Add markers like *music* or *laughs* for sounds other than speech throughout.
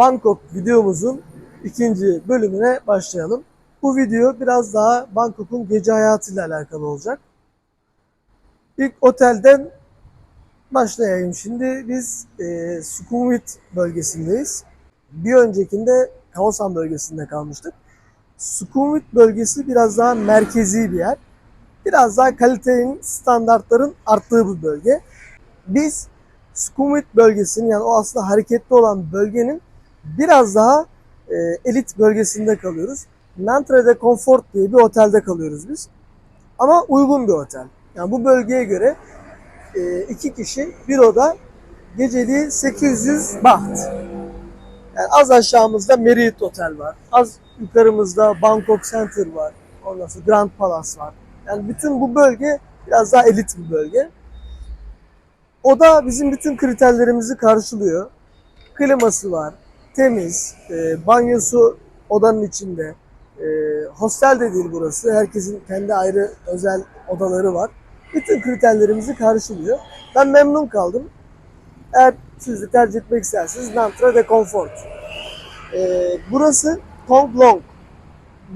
Bangkok videomuzun ikinci bölümüne başlayalım. Bu video biraz daha Bangkok'un gece hayatıyla alakalı olacak. İlk otelden başlayayım şimdi. Biz e, Sukhumvit bölgesindeyiz. Bir öncekinde Kaosan bölgesinde kalmıştık. Sukhumvit bölgesi biraz daha merkezi bir yer. Biraz daha kalitenin, standartların arttığı bir bölge. Biz Sukhumvit bölgesinin yani o aslında hareketli olan bölgenin biraz daha e, elit bölgesinde kalıyoruz. Nantre'de Comfort diye bir otelde kalıyoruz biz. Ama uygun bir otel. Yani bu bölgeye göre e, iki kişi bir oda geceliği 800 baht. Yani az aşağımızda Marriott Otel var. Az yukarımızda Bangkok Center var. Ondan sonra Grand Palace var. Yani bütün bu bölge biraz daha elit bir bölge. O da bizim bütün kriterlerimizi karşılıyor. Kliması var, temiz, e, banyosu odanın içinde. E, hostel de değil burası. Herkesin kendi ayrı özel odaları var. Bütün kriterlerimizi karşılıyor. Ben memnun kaldım. Eğer siz de tercih etmek isterseniz Nantra de Comfort. E, burası Tonglong.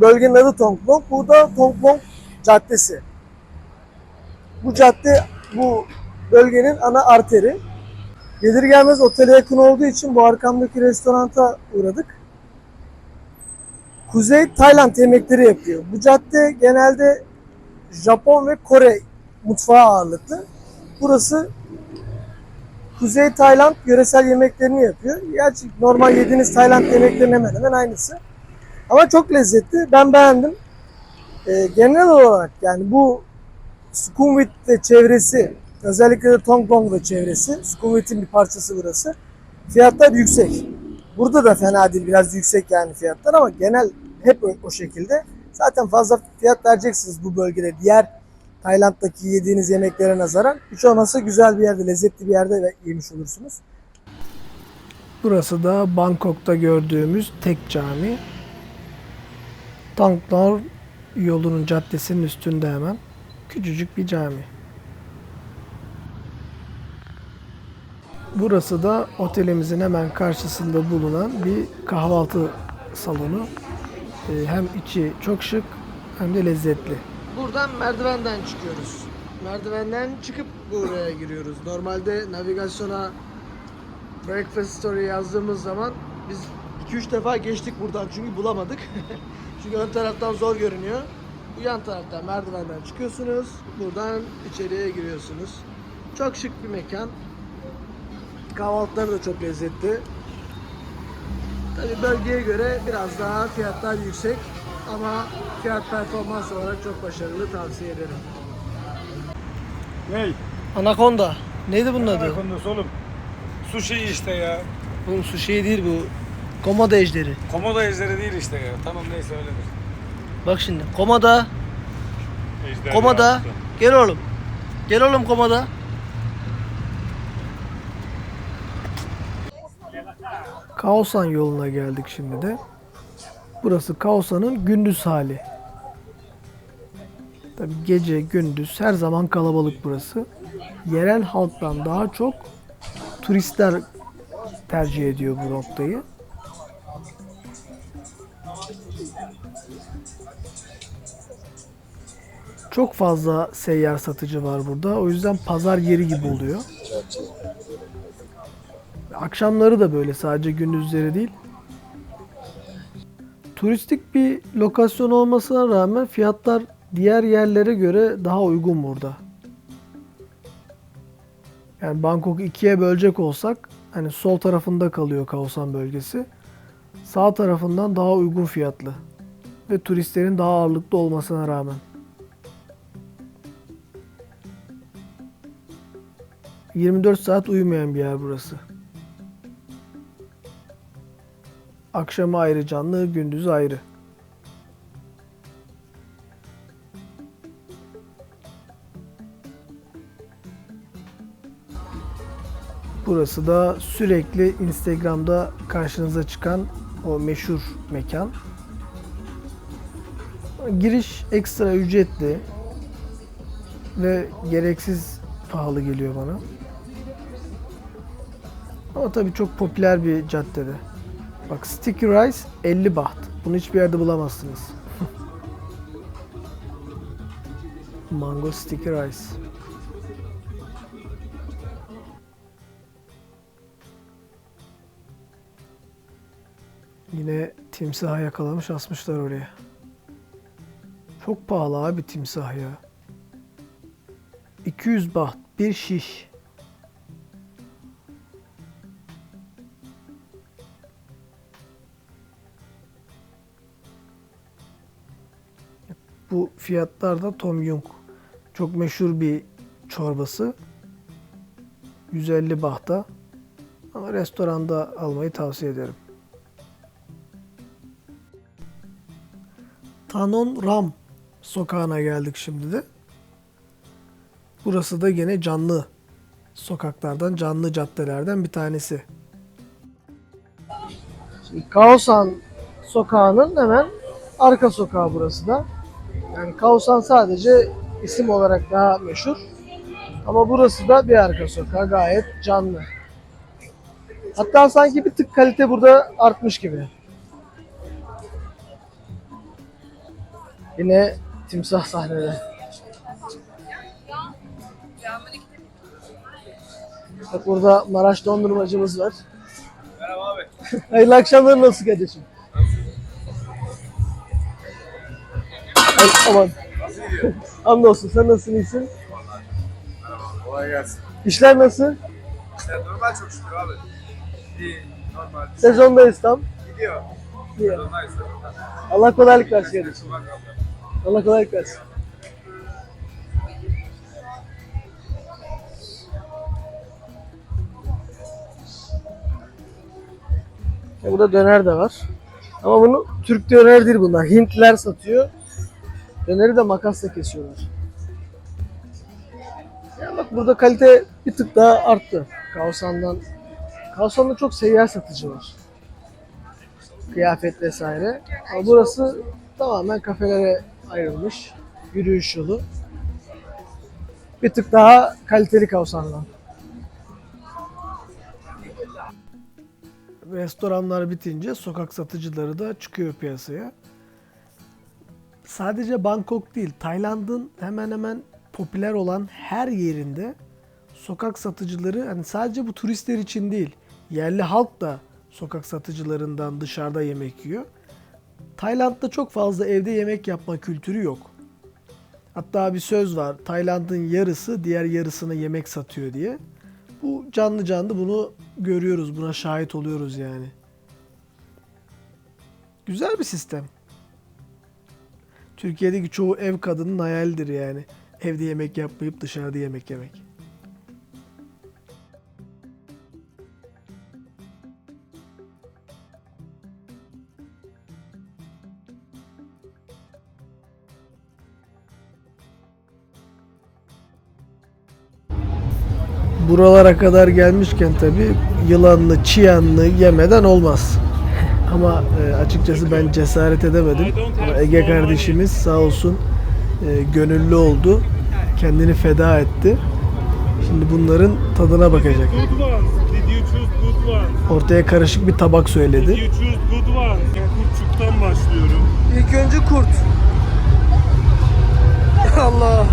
Bölgenin adı Tonglong. Bu da Tonglong Caddesi. Bu cadde bu bölgenin ana arteri. Gelir gelmez otele yakın olduğu için bu arkamdaki restoranta uğradık. Kuzey Tayland yemekleri yapıyor. Bu cadde genelde Japon ve Kore mutfağı ağırlıklı. Burası Kuzey Tayland yöresel yemeklerini yapıyor. Gerçi normal yediğiniz Tayland yemeklerinin hemen hemen aynısı. Ama çok lezzetli. Ben beğendim. Ee, genel olarak yani bu Sukhumvit çevresi özellikle de Tonglong ve çevresi Sukhumvit'in bir parçası burası. Fiyatlar yüksek. Burada da fena değil biraz yüksek yani fiyatlar ama genel hep o şekilde. Zaten fazla fiyat vereceksiniz bu bölgede. Diğer Tayland'daki yediğiniz yemeklere nazaran. Hiç olmazsa güzel bir yerde, lezzetli bir yerde yemiş olursunuz. Burası da Bangkok'ta gördüğümüz tek cami. Tanklar yolunun caddesinin üstünde hemen. Küçücük bir cami. Burası da otelimizin hemen karşısında bulunan bir kahvaltı salonu. Ee, Hem içi çok şık hem de lezzetli. Buradan merdivenden çıkıyoruz. Merdivenden çıkıp buraya giriyoruz. Normalde navigasyona Breakfast Story yazdığımız zaman biz 2-3 defa geçtik buradan çünkü bulamadık. *laughs* çünkü ön taraftan zor görünüyor. Bu yan taraftan merdivenden çıkıyorsunuz. Buradan içeriye giriyorsunuz. Çok şık bir mekan. Kahvaltıları da çok lezzetli. Tabii bölgeye göre biraz daha fiyatlar yüksek ama fiyat performans olarak çok başarılı tavsiye ederim. Ney? Anakonda. Neydi bunun adı? Anakondas oğlum. Sushi işte ya. Oğlum su şey değil bu. Komodo ejderi. Komodo ejderi değil işte ya. Tamam neyse öyledir. Bak şimdi. Komoda. Ejder Komoda. Gel oğlum. Gel oğlum komoda. Kaosan yoluna geldik şimdi de. Burası Kaosan'ın gündüz hali. Tabi gece gündüz her zaman kalabalık burası. Yerel halktan daha çok turistler tercih ediyor bu noktayı. Çok fazla seyyar satıcı var burada. O yüzden pazar yeri gibi oluyor. Akşamları da böyle sadece gündüzleri değil. Turistik bir lokasyon olmasına rağmen fiyatlar diğer yerlere göre daha uygun burada. Yani Bangkok ikiye bölecek olsak hani sol tarafında kalıyor Kaosan bölgesi. Sağ tarafından daha uygun fiyatlı ve turistlerin daha ağırlıklı olmasına rağmen. 24 saat uyumayan bir yer burası. Akşamı ayrı canlı, gündüzü ayrı. Burası da sürekli Instagram'da karşınıza çıkan o meşhur mekan. Giriş ekstra ücretli ve gereksiz pahalı geliyor bana. Ama tabii çok popüler bir caddede. Bak sticky rice 50 baht. Bunu hiçbir yerde bulamazsınız. *laughs* Mango sticky rice. Yine timsah yakalamış asmışlar oraya. Çok pahalı abi timsah ya. 200 baht bir şiş. Bu fiyatlarda Tom Yum. Çok meşhur bir çorbası. 150 bahta. Ama restoranda almayı tavsiye ederim. Tanon Ram sokağına geldik şimdi de. Burası da gene canlı sokaklardan, canlı caddelerden bir tanesi. Şimdi Kaosan sokağının hemen arka sokağı burası da. Yani Kaosan sadece isim olarak daha meşhur. Ama burası da bir arka sokağı gayet canlı. Hatta sanki bir tık kalite burada artmış gibi. Yine timsah sahneleri. Bak burada Maraş dondurmacımız var. Merhaba abi. *laughs* Hayırlı akşamlar nasıl kardeşim? Ay, aman. Nasıl *laughs* gidiyor? Hamdolsun sen nasılsın iyisin? Kolay gelsin. İşler nasıl? İşte normal çok şükür abi. İyi, normal. Sezondayız tam. Gidiyor. İyi. Sezondayız. Allah kolaylık versin kardeşim. Allah kolaylık versin. Burada döner de var. Ama bunu Türk döner değil bunlar. Hintliler satıyor. Döneri de makasla kesiyorlar. Ya bak burada kalite bir tık daha arttı. Kaosan'dan. Kaosan'da çok seyyar satıcı var. Kıyafet vesaire. Ama burası tamamen kafelere ayrılmış. Yürüyüş yolu. Bir tık daha kaliteli Kaosan'dan. Restoranlar bitince sokak satıcıları da çıkıyor piyasaya. Sadece Bangkok değil, Tayland'ın hemen hemen popüler olan her yerinde sokak satıcıları hani sadece bu turistler için değil, yerli halk da sokak satıcılarından dışarıda yemek yiyor. Tayland'da çok fazla evde yemek yapma kültürü yok. Hatta bir söz var. Tayland'ın yarısı diğer yarısına yemek satıyor diye. Bu canlı canlı bunu görüyoruz. Buna şahit oluyoruz yani. Güzel bir sistem. Türkiye'deki çoğu ev kadının hayalidir yani. Evde yemek yapmayıp dışarıda yemek yemek. Buralara kadar gelmişken tabi yılanlı, çiyanlı yemeden olmaz. Ama e, açıkçası ben cesaret edemedim. Ege kardeşimiz sağ olsun e, gönüllü oldu. Kendini feda etti. Şimdi bunların tadına bakacak. Ortaya karışık bir tabak söyledi. Kurtçuktan başlıyorum. İlk önce kurt. *laughs* Allah.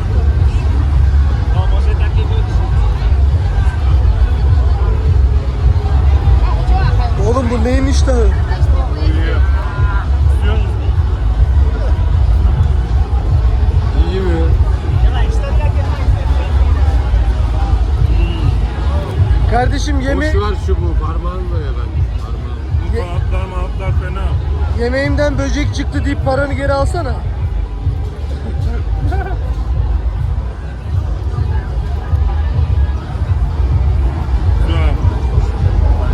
Çıktı deyip paranı geri alsana.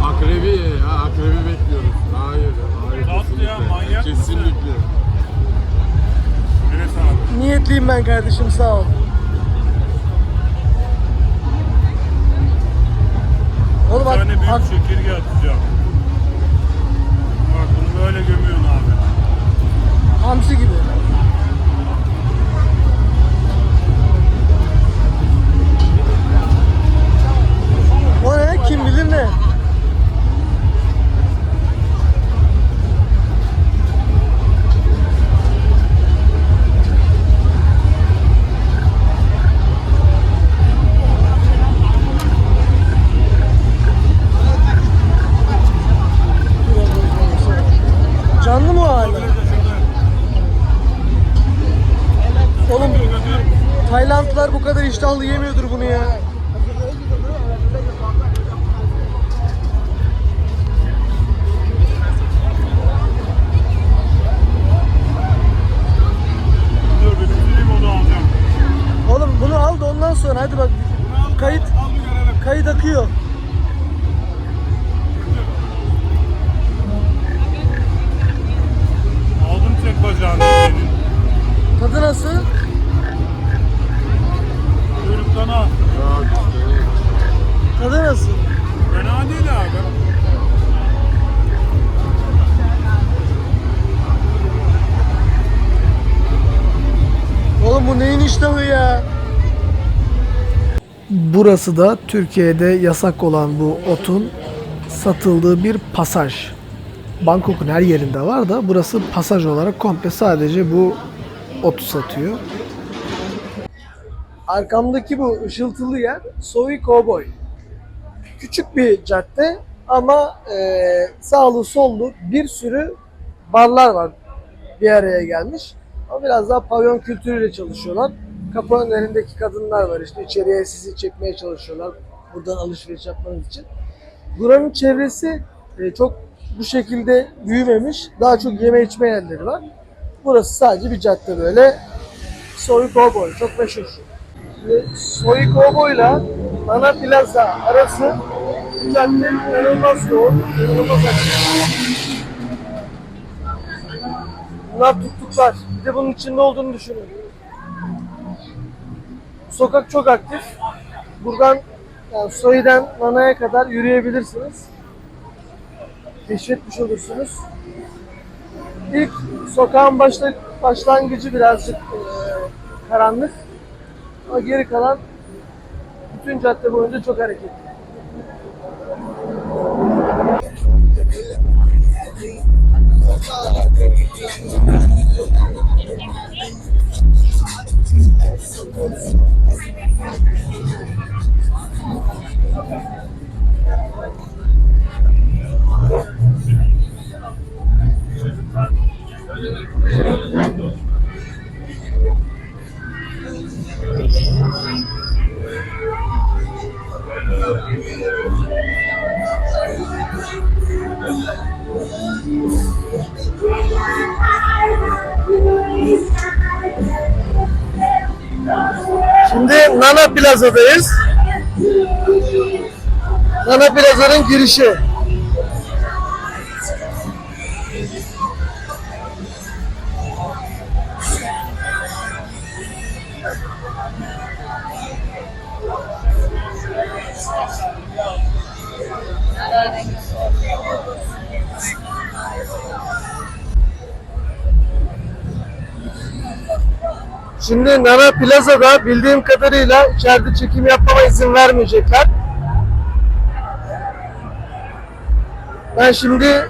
Akrebi ya. Akrebi bekliyoruz. Hayır. Hayır. Tatlı kesinlikle. ya, manyak? Kesinlikle. Niyetliyim ben kardeşim sağ ol. Oğlum Bir bak, tane büyük bak çekirge atacağım. Bak bunu böyle gömüyorsun abi. Hamsi gibi. O ne? Kim bilir ne? İştahlı yemiyordur bunu ya. Oğlum bunu al da ondan sonra hadi bak kayıt kayıt akıyor. Aldım çek bacağını senin. Tadı nasıl? İşte. Tadı nasıl? Fena değil abi. Oğlum bu neyin iştahı ya? Burası da Türkiye'de yasak olan bu otun satıldığı bir pasaj. Bangkok'un her yerinde var da burası pasaj olarak komple sadece bu otu satıyor. Arkamdaki bu ışıltılı yer Soy Cowboy. Küçük bir cadde ama e, sağlı sollu bir sürü barlar var bir araya gelmiş. Ama biraz daha pavyon kültürüyle çalışıyorlar. Kapı önlerindeki kadınlar var işte içeriye sizi çekmeye çalışıyorlar. Buradan alışveriş yapmanız için. Buranın çevresi e, çok bu şekilde büyümemiş. Daha çok yeme içme yerleri var. Burası sadece bir cadde böyle. Soy Cowboy çok meşhur. Ve Soy Cowboy'la Nana Plaza arası cadde inanılmaz yoğun, inanılmaz açık. Bunlar tuttuklar. Bir de bunun içinde olduğunu düşünün. Sokak çok aktif. Buradan yani Soy'dan Nana'ya kadar yürüyebilirsiniz. Keşfetmiş olursunuz. İlk sokağın başla, başlangıcı birazcık eee, karanlık. Ama geri kalan bütün cadde boyunca çok hareketli. Plaza'dayız. Nana Plaza'nın girişi. Şimdi Nana Plaza'da bildiğim kadarıyla içeride çekim yapmama izin vermeyecekler. Ben şimdi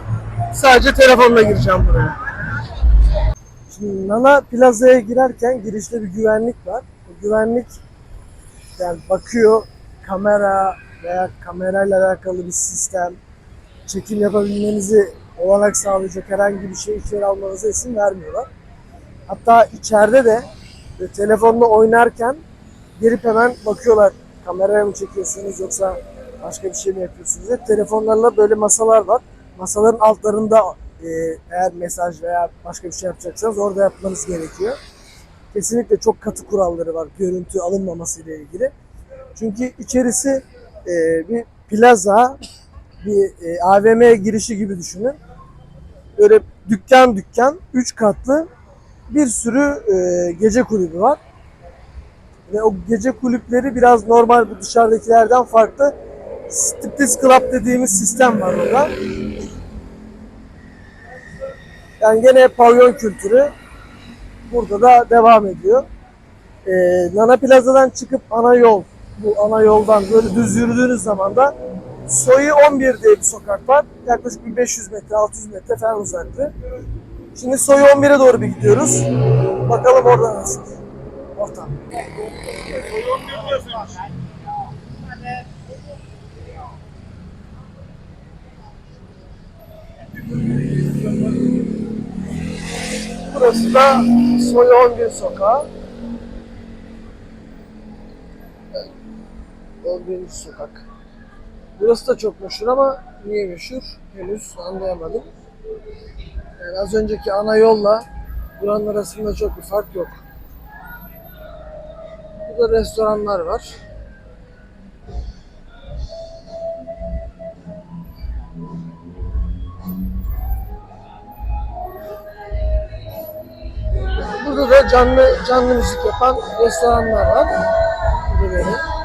sadece telefonla gireceğim buraya. Şimdi Nana Plaza'ya girerken girişte bir güvenlik var. Bu güvenlik yani bakıyor kamera veya kamerayla alakalı bir sistem çekim yapabilmenizi olanak sağlayacak herhangi bir şey içeri almanıza izin vermiyorlar. Hatta içeride de telefonla oynarken gelip hemen bakıyorlar kameraya mı çekiyorsunuz yoksa başka bir şey mi yapıyorsunuz diye. Telefonlarla böyle masalar var. Masaların altlarında e, eğer mesaj veya başka bir şey yapacaksanız orada yapmanız gerekiyor. Kesinlikle çok katı kuralları var görüntü alınmaması ile ilgili. Çünkü içerisi e, bir plaza, bir e, AVM girişi gibi düşünün. Böyle dükkan dükkan, üç katlı bir sürü e, gece kulübü var. Ve o gece kulüpleri biraz normal bu dışarıdakilerden farklı. Striptease Club dediğimiz sistem var orada. Yani gene pavyon kültürü burada da devam ediyor. E, Nana Plaza'dan çıkıp ana yol, bu ana yoldan böyle düz yürüdüğünüz zaman da Soyu 11 diye bir sokak var. Yaklaşık bir 500 metre, 600 metre falan uzaklığı. Şimdi Soyu 11'e doğru bir gidiyoruz. Bakalım orada nasıl. Ortam. Burası da Soyu 11 sokağı. birinci sokak. Burası da çok meşhur ama niye meşhur henüz anlayamadım. Yani az önceki ana yolla buranın arasında çok bir fark yok. Burada restoranlar var. Burada da canlı canlı müzik yapan restoranlar var. Burada böyle.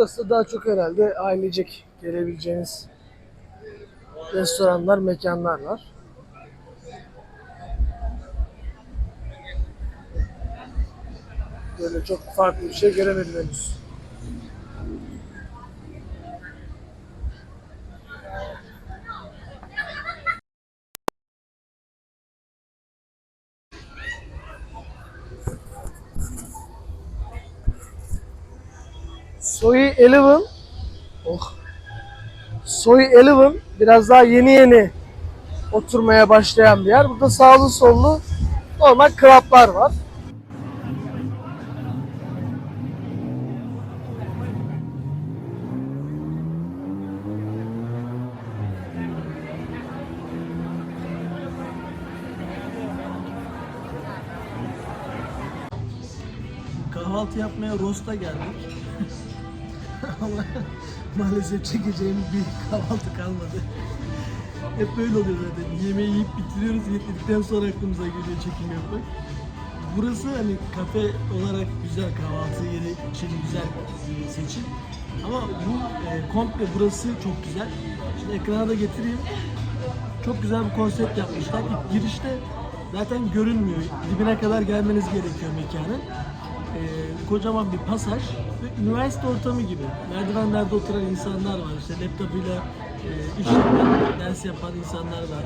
Burası daha çok herhalde ailecek gelebileceğiniz restoranlar, mekanlar var. Böyle çok farklı bir şey göremedim henüz. Soy Eleven Oh. Soy Eleven biraz daha yeni yeni oturmaya başlayan bir yer. Burada sağlı sollu normal klaplar var. Kahvaltı yapmaya Rost'a geldik. Maalesef çekeceğim bir kahvaltı kalmadı. Hep böyle oluyor zaten. Yemeği yiyip bitiriyoruz. Yedikten sonra aklımıza geliyor çekim yapmak. Burası hani kafe olarak güzel kahvaltı yeri için güzel seçim. Ama bu e, komple burası çok güzel. Şimdi ekrana da getireyim. Çok güzel bir konsept yapmışlar. İlk girişte zaten görünmüyor. Dibine kadar gelmeniz gerekiyor mekanın. Ee, kocaman bir pasaj ve üniversite ortamı gibi. Merdivenlerde oturan insanlar var. İşte laptopuyla e, iş yapan, ders yapan insanlar var.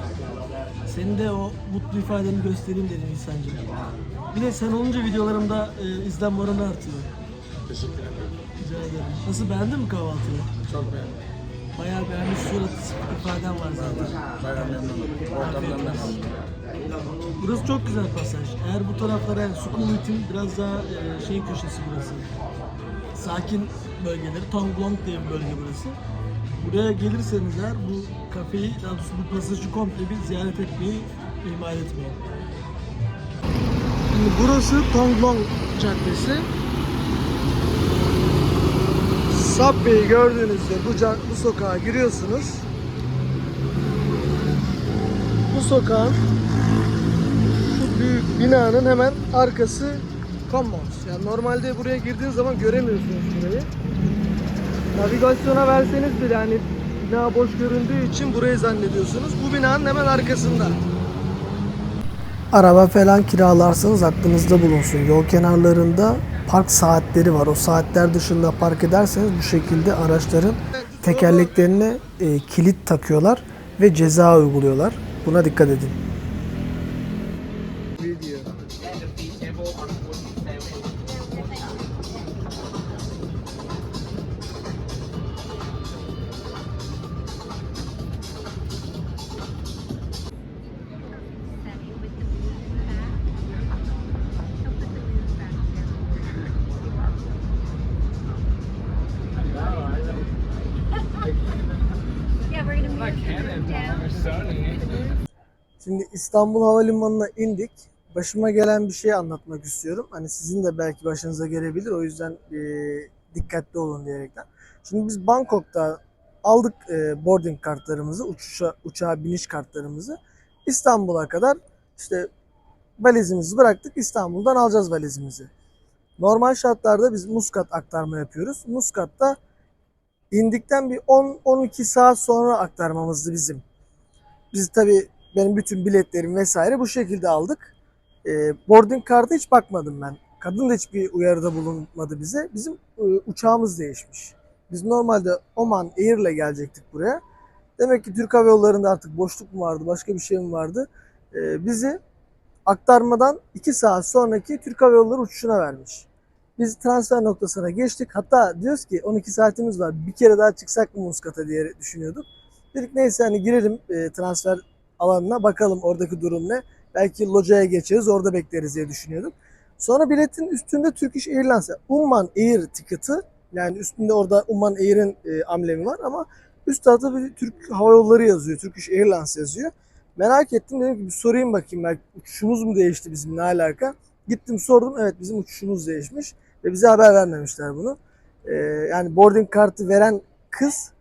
Senin de o mutlu ifadeni göstereyim dedim İhsan'cığım. Bir de sen olunca videolarımda e, izlenme oranı artıyor. Teşekkür ederim. Rica ederim. Nasıl beğendin mi kahvaltıyı? Çok beğendim. Bayağı beğenmiş surat ifaden var zaten. Bayağı memnunum. Ortamdan memnunum. Burası çok güzel pasaj. Eğer bu taraflara yani Sukhumvit'in biraz daha e, şey köşesi burası. Sakin bölgeleri. Tonglong diye bir bölge burası. Buraya gelirseniz eğer bu kafeyi, daha doğrusu bu pasajı komple bir ziyaret etmeyi ihmal etmeyin. Şimdi burası Tonglong Caddesi. Subway'i gördüğünüzde bu, ca- bu sokağa giriyorsunuz. Bu sokağın şu büyük binanın hemen arkası Commons. Yani normalde buraya girdiğiniz zaman göremiyorsunuz şurayı. Navigasyona verseniz bile hani bina boş göründüğü için burayı zannediyorsunuz. Bu binanın hemen arkasında. Araba falan kiralarsanız aklınızda bulunsun. Yol kenarlarında park saatleri var. O saatler dışında park ederseniz bu şekilde araçların tekerleklerine e, kilit takıyorlar ve ceza uyguluyorlar. Buna dikkat edin. Şimdi İstanbul Havalimanı'na indik. Başıma gelen bir şey anlatmak istiyorum. Hani sizin de belki başınıza gelebilir. O yüzden e, dikkatli olun diyerekten. Şimdi biz Bangkok'ta aldık e, boarding kartlarımızı, uçuşa, uçağa biniş kartlarımızı. İstanbul'a kadar işte valizimizi bıraktık. İstanbul'dan alacağız valizimizi. Normal şartlarda biz Muscat aktarma yapıyoruz. Muscat'ta indikten bir 10-12 saat sonra aktarmamızdı bizim. Biz tabii benim bütün biletlerim vesaire bu şekilde aldık. Ee, boarding kartı hiç bakmadım ben. Kadın da hiçbir uyarıda bulunmadı bize. Bizim e, uçağımız değişmiş. Biz normalde Oman Air ile gelecektik buraya. Demek ki Türk Hava Yolları'nda artık boşluk mu vardı, başka bir şey mi vardı? Ee, bizi aktarmadan 2 saat sonraki Türk Hava Yolları uçuşuna vermiş. Biz transfer noktasına geçtik. Hatta diyoruz ki 12 saatimiz var. Bir kere daha çıksak mı Muscat'a diye düşünüyorduk. Dedik neyse hani girelim e, transfer alanına bakalım oradaki durum ne. Belki locaya geçeriz orada bekleriz diye düşünüyorduk. Sonra biletin üstünde Turkish Airlines, Umman Air ticket'ı yani üstünde orada Umman Air'in e, amblemi var ama üst tarafta bir Türk Hava Yolları yazıyor. Turkish Airlines yazıyor. Merak ettim dedim ki bir sorayım bakayım belki uçuşumuz mu değişti bizim ne alaka. Gittim sordum evet bizim uçuşumuz değişmiş ve bize haber vermemişler bunu. Ee, yani boarding kartı veren kız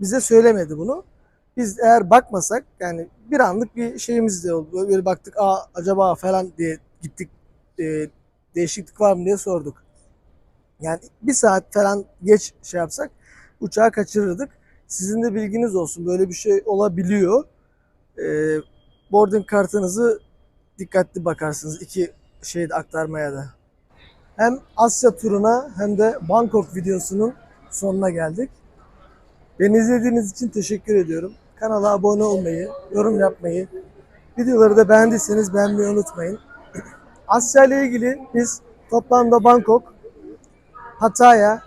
bize söylemedi bunu. Biz eğer bakmasak yani bir anlık bir şeyimiz de oldu. Böyle baktık aa acaba falan diye gittik e, değişiklik var mı diye sorduk. Yani bir saat falan geç şey yapsak uçağı kaçırırdık. Sizin de bilginiz olsun böyle bir şey olabiliyor. Ee, boarding kartınızı dikkatli bakarsınız iki şeyde aktarmaya da. Hem Asya turuna hem de Bangkok videosunun sonuna geldik. Beni izlediğiniz için teşekkür ediyorum. Kanala abone olmayı, yorum yapmayı, videoları da beğendiyseniz beğenmeyi unutmayın. *clears throat* Asya ile ilgili biz toplamda Bangkok, Pattaya,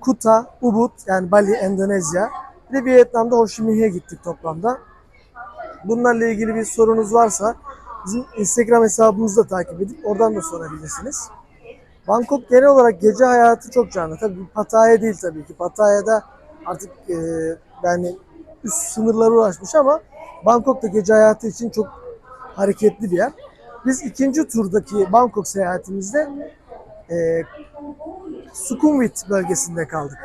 Kuta, Ubud yani Bali, Endonezya bir Vietnam'da Ho Chi Minh'e gittik toplamda. Bunlarla ilgili bir sorunuz varsa bizim Instagram hesabımızı da takip edip oradan da sorabilirsiniz. Bangkok genel olarak gece hayatı çok canlı. Tabii Pattaya değil tabii ki. Pattaya'da artık e, yani üst sınırlara ulaşmış ama Bangkok da gece hayatı için çok hareketli bir yer. Biz ikinci turdaki Bangkok seyahatimizde e, Sukhumvit bölgesinde kaldık.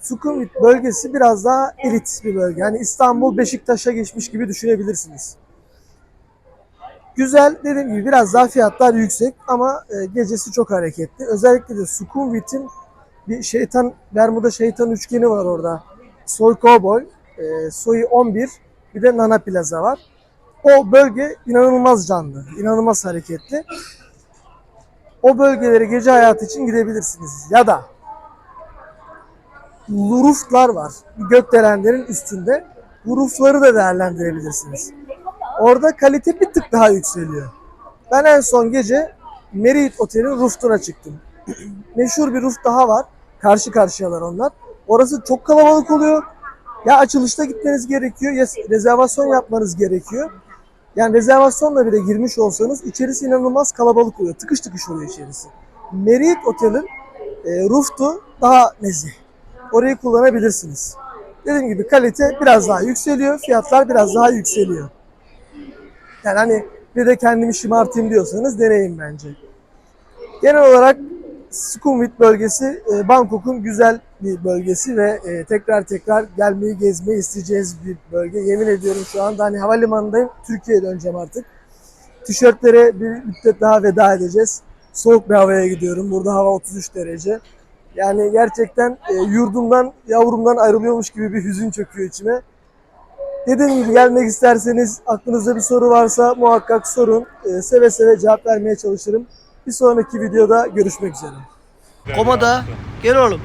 Sukhumvit bölgesi biraz daha elit bir bölge. Yani İstanbul Beşiktaş'a geçmiş gibi düşünebilirsiniz. Güzel dediğim gibi biraz daha fiyatlar yüksek ama e, gecesi çok hareketli. Özellikle de Sukhumvit'in bir şeytan, Bermuda şeytan üçgeni var orada. Soy Cowboy, e, Soy 11 bir de Nana Plaza var. O bölge inanılmaz canlı, inanılmaz hareketli. O bölgelere gece hayatı için gidebilirsiniz. Ya da Luruflar var. Gökdelenlerin üstünde. Lurufları da değerlendirebilirsiniz. Orada kalite bir tık daha yükseliyor. Ben en son gece Merit Otel'in roof'una çıktım. *clears throat* Meşhur bir roof daha var. Karşı karşıyalar onlar. Orası çok kalabalık oluyor. Ya açılışta gitmeniz gerekiyor ya rezervasyon yapmanız gerekiyor. Yani rezervasyonla bile girmiş olsanız içerisi inanılmaz kalabalık oluyor. Tıkış tıkış oluyor içerisi. Merit Otel'in e, roof'tu daha nezih. Orayı kullanabilirsiniz. Dediğim gibi kalite biraz daha yükseliyor, fiyatlar biraz daha yükseliyor. Yani hani bir de kendimi şımartayım diyorsanız deneyin bence. Genel olarak Sukhumvit bölgesi e, Bangkok'un güzel bir bölgesi ve e, tekrar tekrar gelmeyi gezmeyi isteyeceğiz bir bölge. Yemin ediyorum şu anda hani havalimanındayım. Türkiye'ye döneceğim artık. Tişörtlere bir müddet daha veda edeceğiz. Soğuk bir havaya gidiyorum. Burada hava 33 derece. Yani gerçekten e, yurdumdan, yavrumdan ayrılıyormuş gibi bir hüzün çöküyor içime. Dediğim gibi gelmek isterseniz aklınızda bir soru varsa muhakkak sorun. E, seve seve cevap vermeye çalışırım. Bir sonraki videoda görüşmek üzere. Komoda gel oğlum.